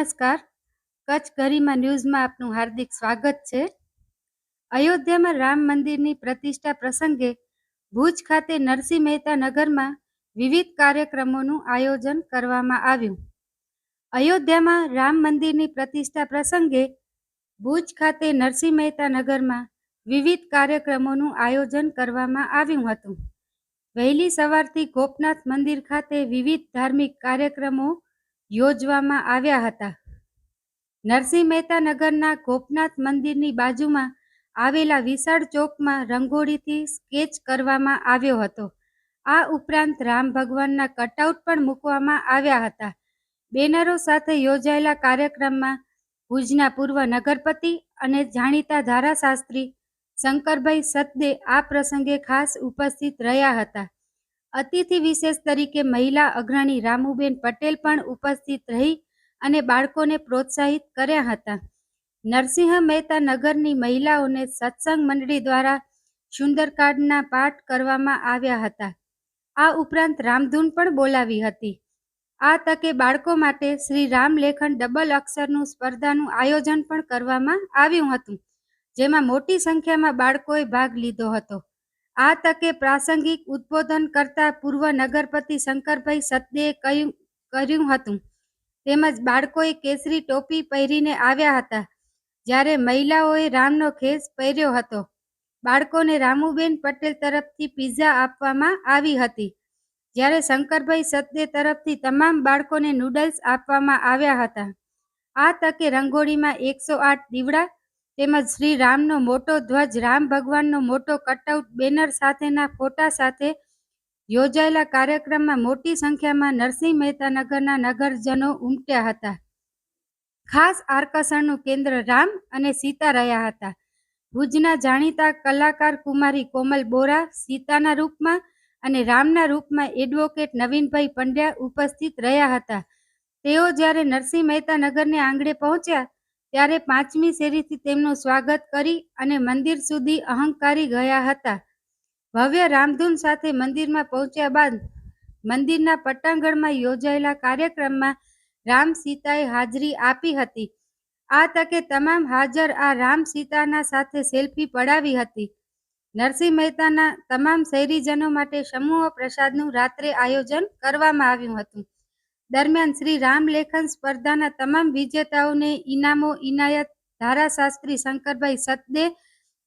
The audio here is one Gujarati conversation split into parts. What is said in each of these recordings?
નમસ્કાર. કચ્છ ગરિમા ન્યૂઝમાં આપનું હાર્દિક સ્વાગત છે. અયોધ્યામાં રામ મંદિરની પ્રતિષ્ઠા પ્રસંગે ભુજ ખાતે નરસિંહ મહેતા નગરમાં વિવિધ કાર્યક્રમોનું આયોજન કરવામાં આવ્યું. અયોધ્યામાં રામ મંદિરની પ્રતિષ્ઠા પ્રસંગે ભુજ ખાતે નરસિંહ મહેતા નગરમાં વિવિધ કાર્યક્રમોનું આયોજન કરવામાં આવ્યું હતું. વહેલી સવારથી ગોપનાથ મંદિર ખાતે વિવિધ ધાર્મિક કાર્યક્રમો યોજવામાં આવ્યા હતા. નરસિંહ મહેતા નગરના ગોપનાથ મંદિરની બાજુમાં આવેલા વિશાળ ચોકમાં રંગોળીથી સ્કેચ કરવામાં આવ્યો હતો. આ ઉપરાંત રામ ભગવાનના કટઆઉટ પણ મૂકવામાં આવ્યા હતા. બેનરો સાથે યોજાયેલા કાર્યક્રમમાં ભુજના પૂર્વ નગરપતિ અને જાણીતા ધારાશાસ્ત્રી શંકરભાઈ સદદે આ પ્રસંગે ખાસ ઉપસ્થિત રહ્યા હતા. અતિથિ વિશેષ તરીકે મહિલા અગ્રણી રામુબેન પટેલ પણ ઉપસ્થિત રહી અને બાળકોને પ્રોત્સાહિત કર્યા હતા. નરસિંહ મહેતા નગરની મહિલાઓને સત્સંગ મંડળી દ્વારા સુંદરકાંડના પાઠ કરવામાં આવ્યા હતા. આ ઉપરાંત રામધૂન પણ બોલાવી હતી. આ તકે બાળકો માટે શ્રી રામ લેખન ડબલ અક્ષરનું સ્પર્ધાનું આયોજન પણ કરવામાં આવ્યું હતું, જેમાં મોટી સંખ્યામાં બાળકોએ ભાગ લીધો હતો. આ તકે પ્રાસંગિક ઉદ્બોધન કરતા પૂર્વ નગરપતિ શંકરભાઈ સતદેએ કહ્યું, કર્યું હતું. તેમજ બાળકોએ કેસરી ટોપી પહેરીને આવ્યા હતા, જ્યારે મહિલાઓએ રામનો ખેસ પહેર્યો હતો. બાળકોને રામુબેન પટેલ તરફથી પીઝા આપવામાં આવી હતી, જ્યારે શંકરભાઈ સતદે તરફથી તમામ બાળકોને નૂડલ્સ આપવામાં આવ્યા હતા. આ તકે રંગોળીમાં એકસો આઠ દીવડા તેમજ શ્રી રામનો મોટો ધ્વજ, રામ ભગવાનનો મોટો કટઆઉટ બેનર સાથેના ફોટા સાથે યોજાયેલા કાર્યક્રમમાં મોટી સંખ્યામાં નરસિંહ મહેતા નગરના નગરજનો ઉમટ્યા હતા. ખાસ આકર્ષણનું કેન્દ્ર રામ અને સીતા રહ્યા હતા. ભુજના જાણીતા કલાકાર કુમારી કોમલ બોરા સીતાના રૂપમાં અને રામના રૂપમાં એડવોકેટ નવીનભાઈ પંડ્યા ઉપસ્થિત રહ્યા હતા. તેઓ જ્યારે નરસિંહ મહેતા નગરને આંગણે પહોંચ્યા ત્યારે પાંચમી શેરીથી તેમનું સ્વાગત કરી અને મંદિર સુધી અહંકારી ગયા હતા. ભવ્ય રામધૂન સાથે મંદિરમાં પહોંચ્યા બાદ મંદિરના પટ્ટાંગણમાં યોજાયેલા કાર્યક્રમમાં રામ સીતાએ હાજરી આપી હતી. આ તકે તમામ હાજર આ રામ સીતાના સાથે સેલ્ફી પડાવી હતી. નરસિંહ મહેતાના તમામ શહેરીજનો માટે સમૂહ પ્રસાદનું રાત્રે આયોજન કરવામાં આવ્યું હતું. દરમિયાન શ્રી રામ લેખન સ્પર્ધાના તમામ વિજેતાઓને ઇનામો, ઇનાયત, ધારાશાસ્ત્રી શંકરભાઈ સતદે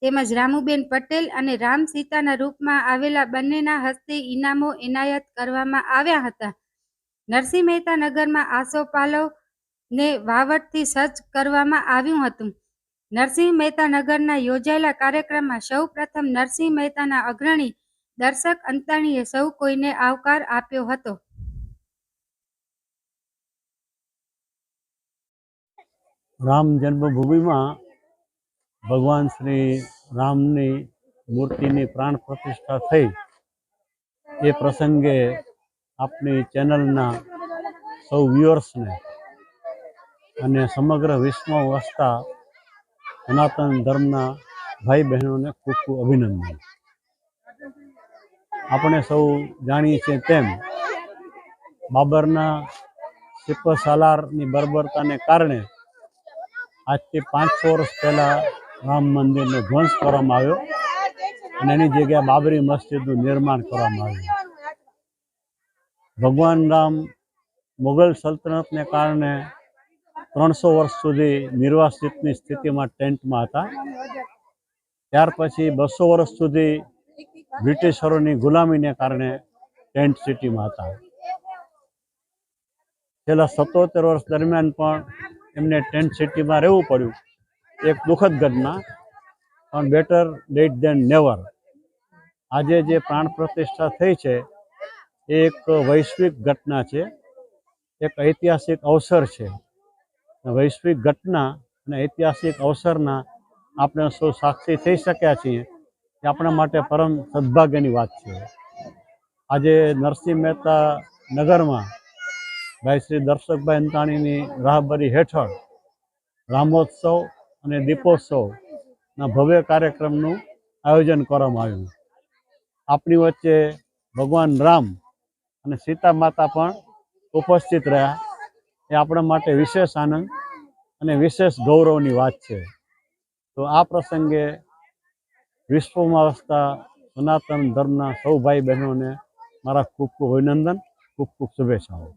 તેમજ રામુબેન પટેલ અને રામ સીતાના રૂપમાં આવેલા બંનેના હસ્તે ઇનામો, એનાયત કરવામાં આવ્યા હતા. નરસિંહ મહેતા નગરમાં આસોપાલવ ને વાવટથી સજ્જ કરવામાં આવ્યું હતું. નરસિંહ મહેતા નગરના યોજાયેલા કાર્યક્રમમાં સૌ પ્રથમ નરસિંહ મહેતાના અગ્રણી દર્શક અંતાણીએ સૌ કોઈને આવકાર આપ્યો હતો. રામ જન્મભૂમિમાં ભગવાન શ્રી રામની મૂર્તિની પ્રાણ પ્રતિષ્ઠા થઈ. એ પ્રસંગે આપની ચેનલના સૌ વ્યુઅર્સને અને સમગ્ર વિશ્વમાં વસતા સનાતન ધર્મના ભાઈ બહેનોને ખૂબ ખૂબ અભિનંદન. આપણે સૌ જાણીએ છીએ તેમ બાબરના સિપહ સાલારની બર્બરતાને કારણે આજથી પાંચસો વર્ષ પહેલાં રામ મંદિરનો ધ્વંસ કરવામાં આવ્યો અને એની જગ્યાએ બાબરી મસ્જિદનું નિર્માણ કરવામાં આવ્યું. ભગવાન રામ મુગલ સલ્તનતને કારણે ત્રણસો વર્ષ સુધી નિર્વાસિતની સ્થિતિમાં ટેન્ટમાં હતા. ત્યાર પછી બસો વર્ષ સુધી બ્રિટિશરોની ગુલામીને કારણે ટેન્ટ સિટીમાં હતા. છેલ્લા સત્તોતેર વર્ષ દરમિયાન પણ એમને ટેન્ટ સિટીમાં રહેવું પડ્યું. એક દુઃખદ ઘટના, પણ બેટર લેટ દેન નેવર આજે જે પ્રાણ પ્રતિષ્ઠા થઈ છે, એ એક વૈશ્વિક ઘટના છે. એક ઐતિહાસિક અવસર છે. વૈશ્વિક ઘટના અને ઐતિહાસિક અવસરના આપણે સૌ સાક્ષી થઈ શક્યા છીએ એ આપણા માટે પરમ સદભાગ્યની વાત છે. આજે નરસિંહ મહેતા નગરમાં ભાઈ શ્રી દર્શકભાઈ અંતાણીની રાહબરી હેઠળ રામોત્સવ અને દીપોત્સવના ભવ્ય કાર્યક્રમનું આયોજન કરવામાં આવ્યું. આપણી વચ્ચે ભગવાન રામ અને સીતા માતા પણ ઉપસ્થિત રહ્યા. એ આપણા માટે વિશેષ આનંદ અને વિશેષ ગૌરવની વાત છે. તો આ પ્રસંગે વિશ્વમાં વસતા સનાતન ધર્મના સૌ ભાઈ બહેનોને મારા ખૂબ ખૂબ અભિનંદન, ખૂબ ખૂબ શુભેચ્છાઓ.